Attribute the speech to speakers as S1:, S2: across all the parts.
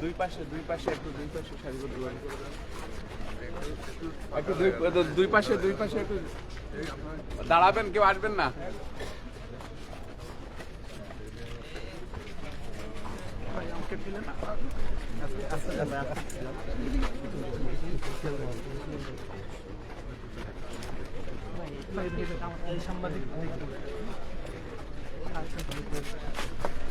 S1: দুই পাশে দুই পাশে একটু দুই পাশে সারিবদ্ধ করে একটু দুই দুই পাশে দুই পাশে একটু দাঁড়াবেন কেউ আসবেন না। ভাই,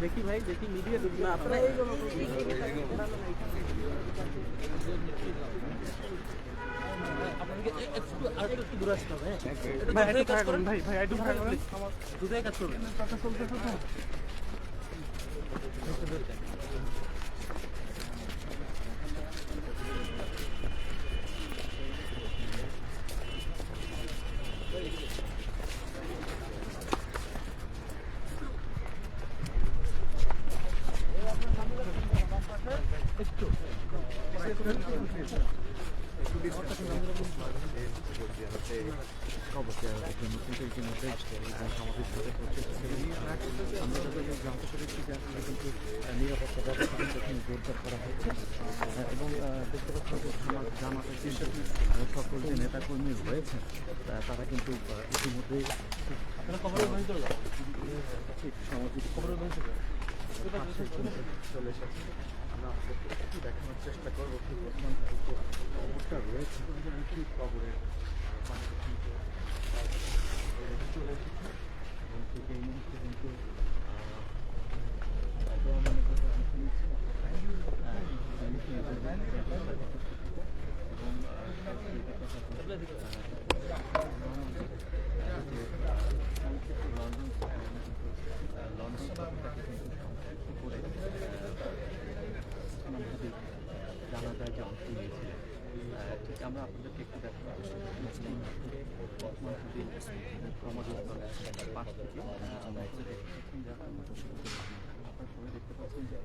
S1: দেখি ভাই দেখি মিডিয়া দেখি না আপনারা করুন? দুটাই কাজ করবেন।
S2: জোরদার করা হয়েছে এবং দেখতে পাচ্ছেন যে জামাত কিন্তু সকল যে নেতাকর্মী রয়েছেন তারা কিন্তু ইতিমধ্যেই সামাজিক চলে এসেছে আমরা একটু দেখানোর চেষ্টা করব ঠিক বর্তমান অবস্থা রয়েছে পাশে কিন্তু চলে এসেছে এবং এই মুহূর্তে কিন্তু করে অংশ নিয়েছিলেন ঠিক আমরা আপনাদেরকে একটু দেখানোর চেষ্টা করছি সমাজের পাশ থেকে আমরা আপনারা সবাই দেখতে পাচ্ছেন যে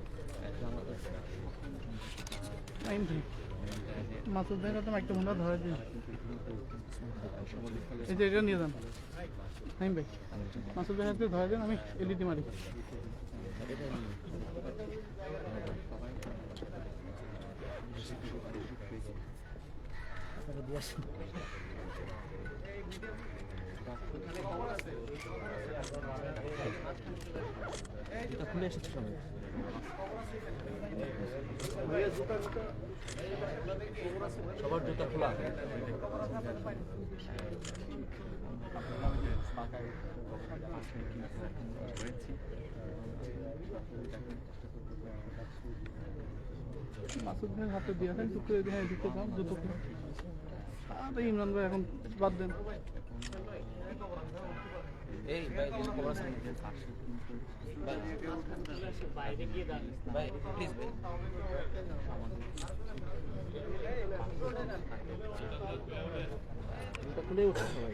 S3: মাসুদ ভাই তো দিন। এই যে এটা নিয়ে যান। ভাই হাতে ধরে দেন, আমি এলইডি মারি।
S2: জুতা খোলা।
S3: হাতে দিয়ে আসেন টুকরে দিয়ে ঢুকে যান জুতো আরে ইমরান ভাই, এখন বাদ দেন।
S4: এই ভাই দিন কবর আছে ভাই প্লিজ ভাই
S2: জুতা খুলে উঠছে সবাই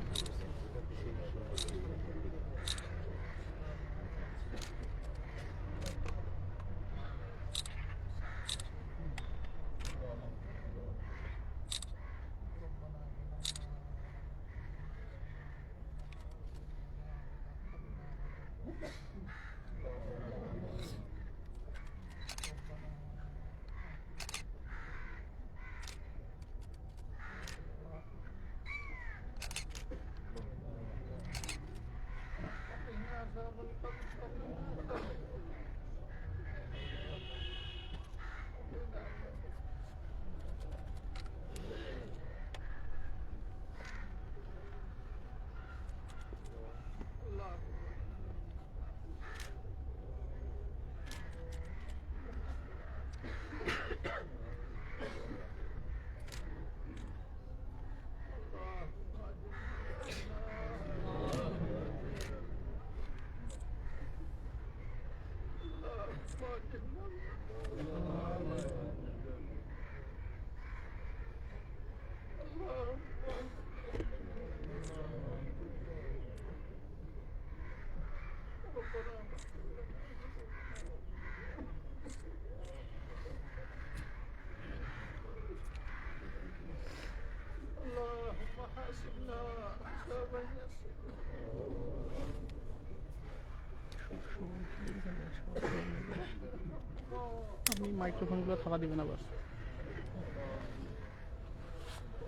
S5: আপনি মাইক্রোফোনগুলো থাকা দিবেন আবার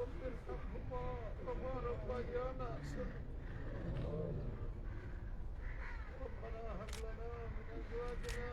S6: رب ارحمهما كما ربيانا صغيرا ربنا هب لنا من ازواجنا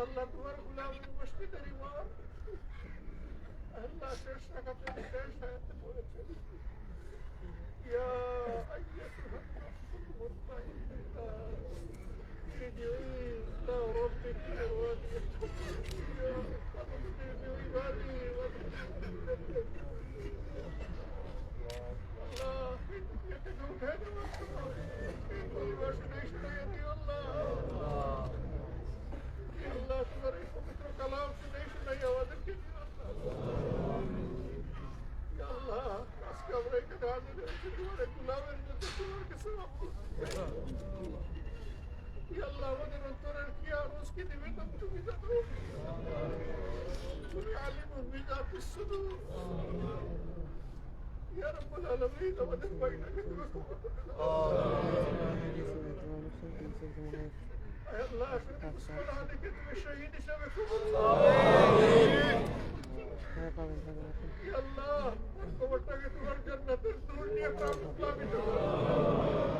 S6: আল্লাহ তোমার গুলামের মসজিদের ইমাম আল্লাহ শেষ টাকাতে শেষ হায়াতে পড়েছেন ইয়া আইয়াতুহা মুত্তাইবা ইরজিই ইলা রাব্বিকি ওয়া আমাদের অন্তরের কি আরজ কি নিবেদন তুমি জানো তুমি আলিম বিজাত সুদূর ইয়া রাব্বুল আলামিন আমাদের বাইনাকে তুমি কবুল করে দাও আয় আল্লাহ আসলে মুসলমান আলীকে তুমি শহীদ হিসাবে কবুল করো ইয়া আল্লাহ তার কবরটাকে তোমার জান্নাতের নূর দিয়ে প্লাবিত করো আয়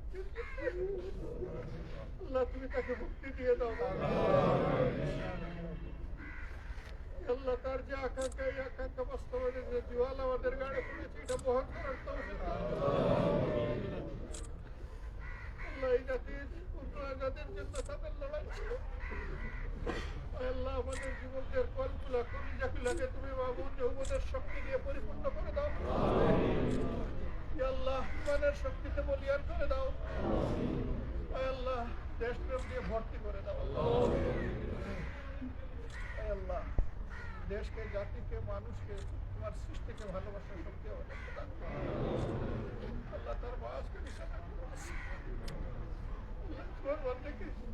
S6: আল্লাহ, তুমি তাকে মুক্তি দিয়ে দাও আল্লাহ, তার যে আকাঙ্ক্ষা, এই আকাঙ্ক্ষা বাস্তবায়নের যে জোয়াল আমাদের গাড়ি পড়েছে এটা বহন করার। আল্লাহ, এই জাতির উন্নয়ন জাতির জন্য তাদের লড়াই ছিল আল্লাহ, আমাদের যুবকদের কলগুলা তুমি বাবুর যৌবনের শক্তি দিয়ে পরিপূর্ণ করে দাও। আল্লাহ ইমানের শক্তিতে বলিয়ান করে দাও আল্লাহ দেশপ্রেম দিয়ে করে দাও আল্লাহ দেশকে, জাতিকে, মানুষকে, তোমার সৃষ্টিকে ভালোবাসার শক্তি। আল্লাহ, তার। আল্লাহ, তোমার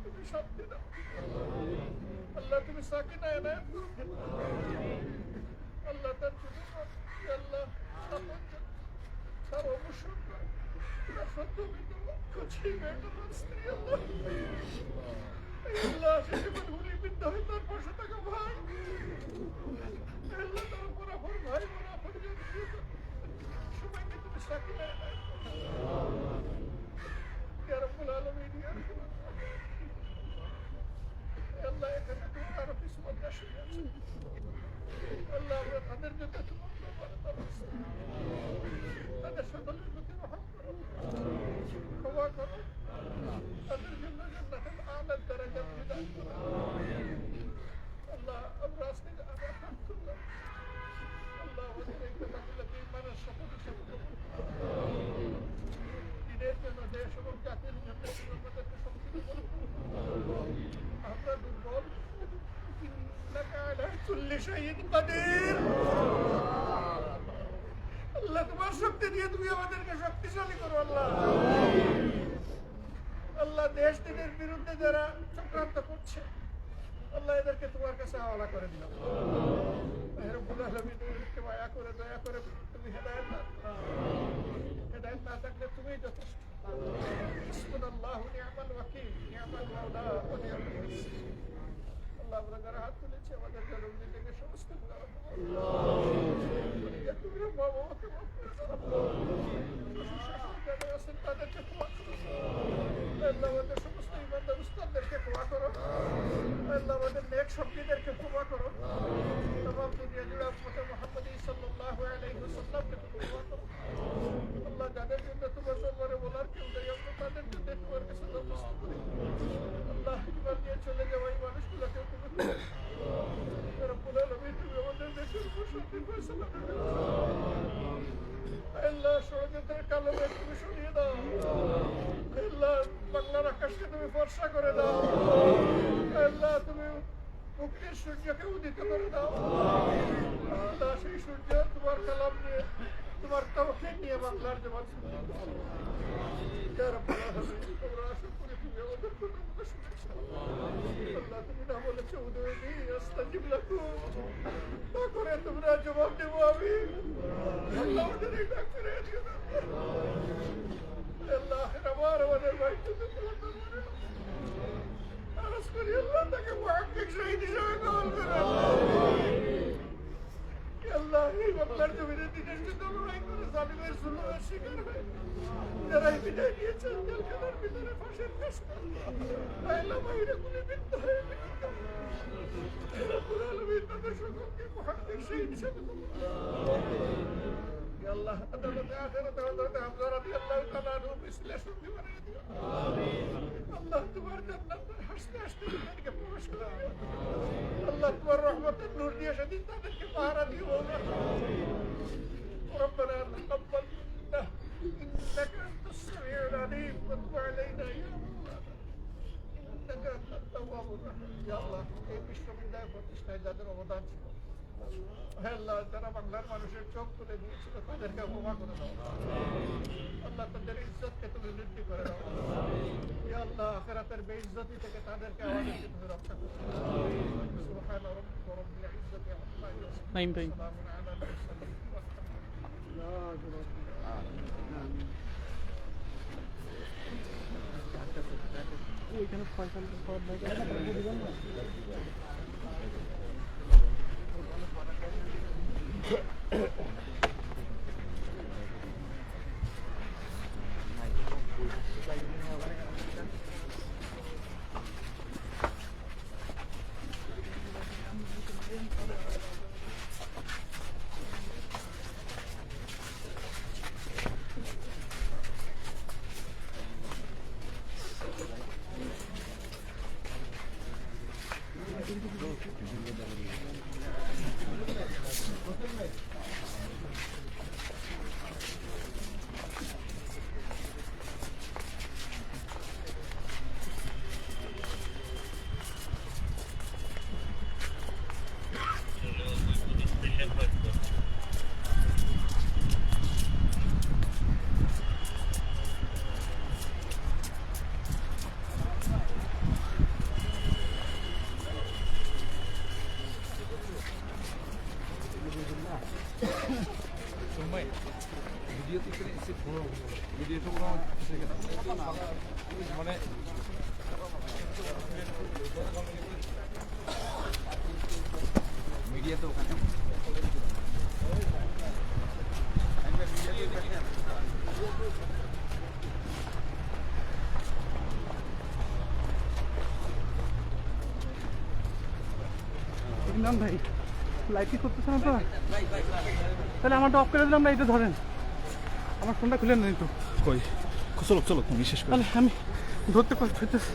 S6: তুমি শান্তি দাও আল্লাহ, তুমি সাকিনা এনায়ত করো আল্লাহ তার জন্য আল্লাহ সাপোর্ট তার অবসর জীবন গুলিবিদ্ধ হয়ে তার কিছু আছে। আল্লাহ তাদের তাদের সকলের প্রতি ক্ষমা করো তাদের জন্য আলাদ তারা বিদায় করো আল্লাহ আমরা আজকে আলহামদুলিল্লাহ আল্লাহ আমাদের এই কথাগুলো বেমানের সকল দিনের জন্য দেশ এবং জাতির জন্য আমাদেরকে শক্তি আমরা দুর্বল চল্লিশ আল্লাহ, তোমার শক্তি দিয়ে তুমি আমাদেরকে শক্তিশালী করো, আল্লাহ। আল্লাহ দেশ দিনের বিরুদ্ধে যারা চক্রান্ত করছে আল্লাহ এদেরকে তোমার কাছে হাওলা করে দিলাম মায়া করে দয়া করে তুমি হেদায়েত দান করো। না থাকলে তুমি হাসবুনাল্লাহু নি'মাল ওয়াকিল নি'মাল মাওলা ওয়া নি'মাল আল্লাহ আমরা যারা হাত সমস্ত তুমি তাদেরকে আমাদের ক্ষমা করো। আল্লাহ আমাদের নেক সঙ্গীদেরকে ক্ষমা করো। তমাম দুনিয়া জুড়ে উম্মতে মুহাম্মদী সাল্লাল্লাহু আলাইহি ওয়াসাল্লামকে ক্ষমা করো। আল্লাহ যাদের তোমার দরবারে বলার কেউ নেই, আমরা তাদের জন্য তোমার কাছে দরখাস্ত আল্লাহ নিয়ে চলে যাওয়া এই মানুষগুলোকে তুমি রব্বুল আলামিন তুমি আমাদের দেশের উপর শান্তির ফয়সালা করে দাও। আল্লাহ ষড়যন্ত্রের কালো মেঘ তুমি সরিয়ে দাও আল্লাহ বাংলার আকাশকে তুমি ফর্সা করে দাও আল্লাহ তুমি মুক্তির সূর্যকে উদিত করে দাও। আল্লাহ সেই সূর্য তোমার কালাম নিয়ে, তোমার তওহীদ নিয়ে বাংলার জবান তোমরা জবাব দেবো আমি। আল্লাহ করে আল্লাহ আমার আমাদের ভাইকে আরজ করি আল্লাহ তাকে মুহাক্কিক শহীদ হিসেবে কবুল করে আল্লাহ এই বাংলার জমিনে দিনের জন্য লড়াই করে জালিমের জুলুমের শিকার হয়ে যারা এই বিদায় নিয়েছেন জেলখানার ভিতরে ফাঁসের কাজটা আল্লাহ বাইরে গুলি বিদ্ধ হয়ে তাদের সকলকে মুহাক্কিক শহীদ হিসেবে আল্লাহ আদালতে আখিরাতে হযরতে হামজা রাদিয়াল্লাহু তাআলা আনহু বিশ্লেষণ দিয়ে বানিয়ে দিও আল্লাহ তোমার জান্নাতের হাসতে হাসতে তাদেরকে প্রবেশ করে দিও। আল্লাহ তোমার রহমতের নূর দিয়ে সেদিন তাদেরকে পাহারা দিও মৌলা। ربنا تقبل منا انك انت السميع العليم وتب علينا يا مولانا انك انت التواب الرحيم يا الله এই বিশ্ববিদ্যালয় প্রতিষ্ঠায় যাদের অবদান ছিল হে আল্লাহ যারা বাংলার মানুষের চোখ তুলে দিয়েছিল তাদেরকে অপমান করে দাও। আল্লাহ তাদের ইজ্জতকে তুমি বৃদ্ধি করে দাও। আল্লাহ আখেরাতের বেইজ্জতি থেকে তাদেরকে আমাদের তুমি রক্ষা করো। সুবহান রাব্বিকা রব্বিল ইজ্জতি আম্মা ইয়াসিফুন
S5: আমিন ভাই ওইখানে ফয়সাল করার দরকার えっ?
S3: ইমরান ভাই। লাইট কি করতেছে না তো। তাহলে আমারটা অফ করে দিলাম না এটা ধরেন। আমার ফোনটা খুলে নেন একটু।
S1: কই? চলো চলো তুমি শেষ করো।
S3: আমি ধরতে পারছি ধরতেছি।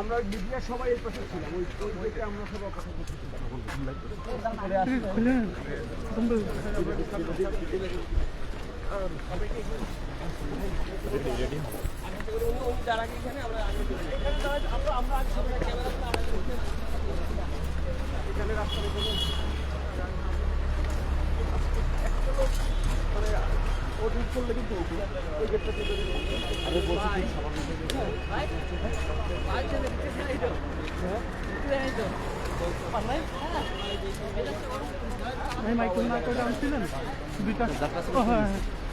S1: আমরা মিডিয়া সবাই এই পাশে ছিলাম। ওই ওই আমরা সবাই কথা
S3: প্লিজ খুলে নেন। তোমরা- ভাই মাইক্রো না করে আনছিলেন দুইটা হ্যাঁ হ্যাঁ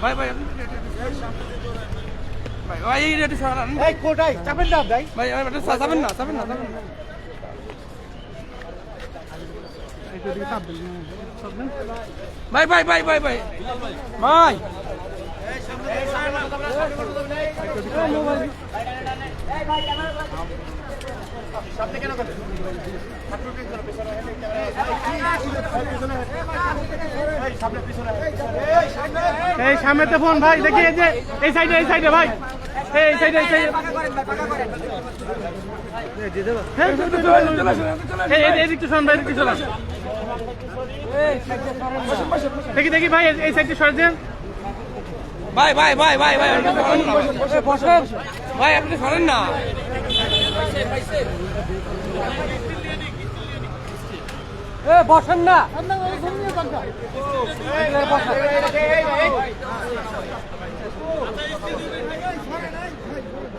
S5: ভাই ভাই। ভাই ভাই এই রেটে সরান
S1: এই কোটাই চাপেন না। ভাই
S5: ভাই এটা না না না
S3: দেন
S5: ভাই ভাই। ভাই। ভাই ভাই ভাই
S3: এই সামনেতে ফোন ভাই দেখি এই যে এই সাইডে এই সাইডে ভাই। এই সাইডে এই সাইডে। হ্যাঁ, দেখি দেখি ভাই এই- সাইডে সরে দেন
S5: ভাই ভাই ভাই ভাই ভাই ভাই আপনি সরেন না। এ বসেন না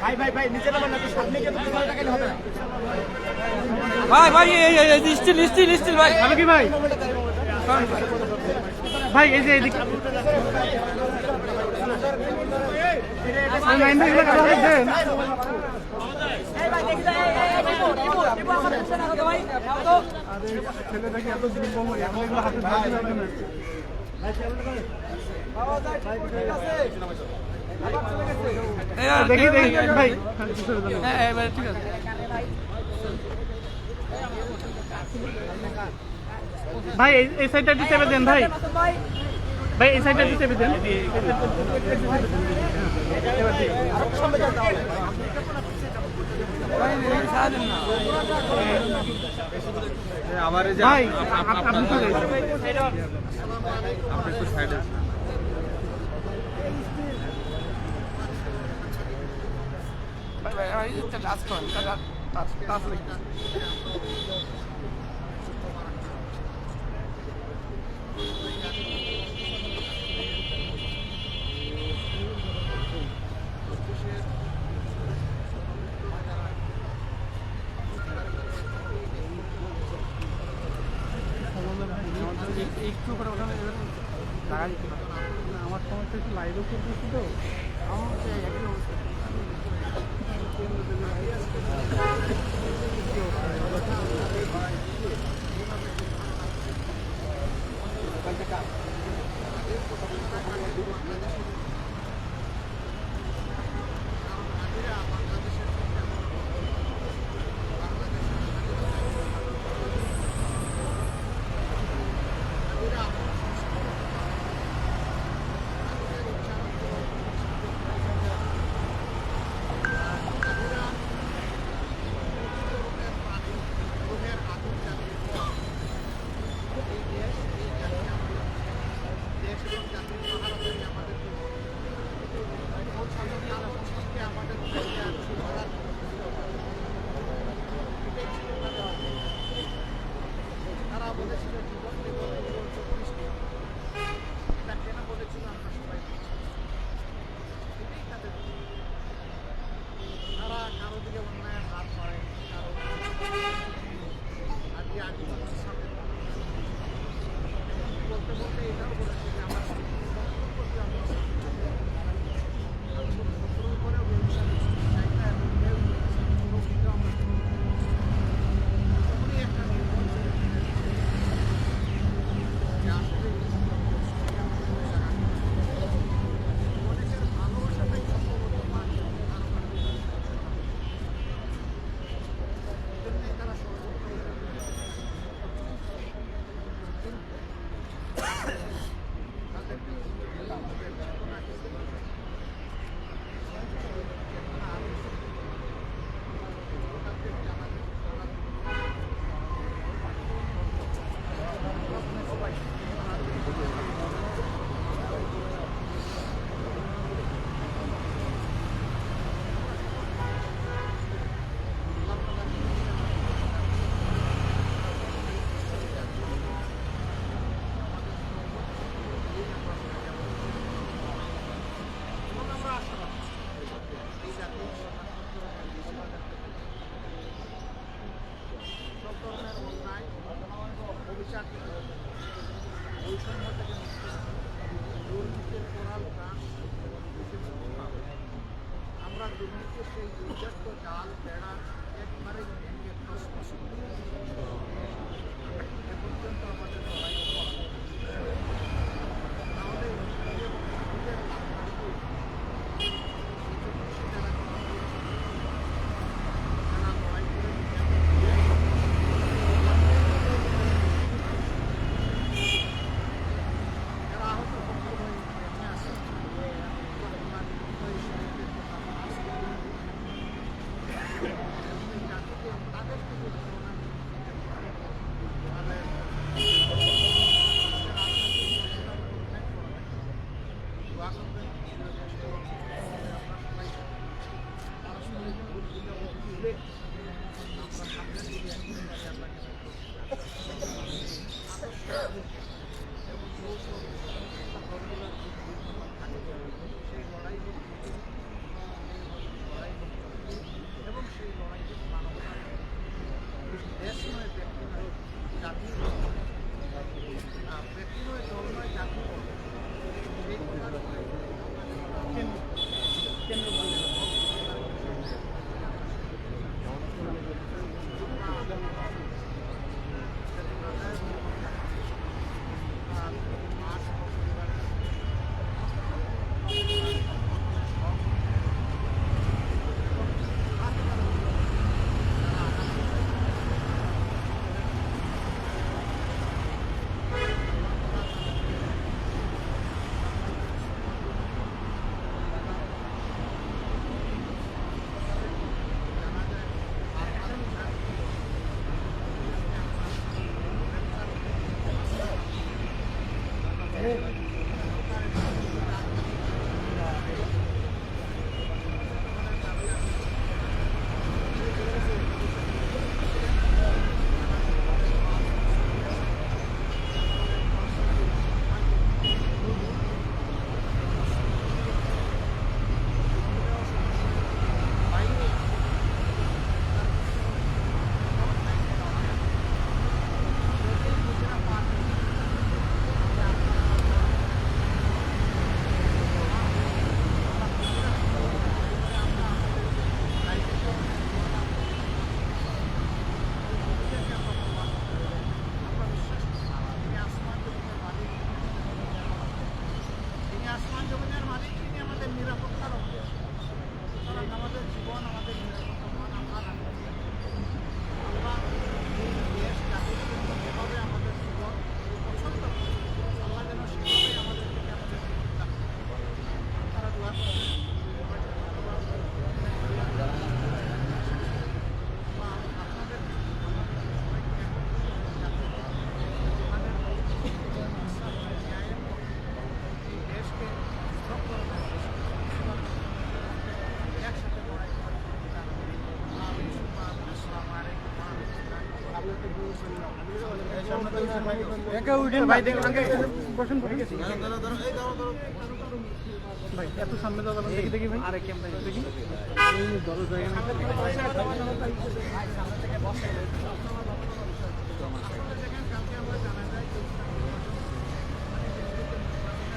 S1: ভাই ভাই ভাই নিচে নামান না তো সামনে গিয়ে তো পিছনে হবে না
S5: ভাই ভাই এই স্টিল স্টিল স্টিল ভাই
S3: আমি কি ভাই ভাই এই যে এদিক ভাই দেখি দেখি দেখি ভাই
S5: ভাই
S3: এই সাইডটা একটু চেপে দেন, ভাই। ভাই, এই সাইডটা একটু চেপে দেন। ভাই।
S5: ভাই লাস্ট ভাই এটা টাচ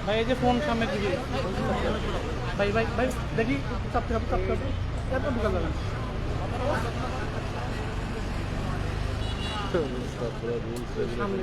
S5: ভাই এই যে ফোন সামনে দিকে ভাই ভাই ভাই দেখি চাপতে হবে চাপতে হবে এত ঢুকা যাবে সামনে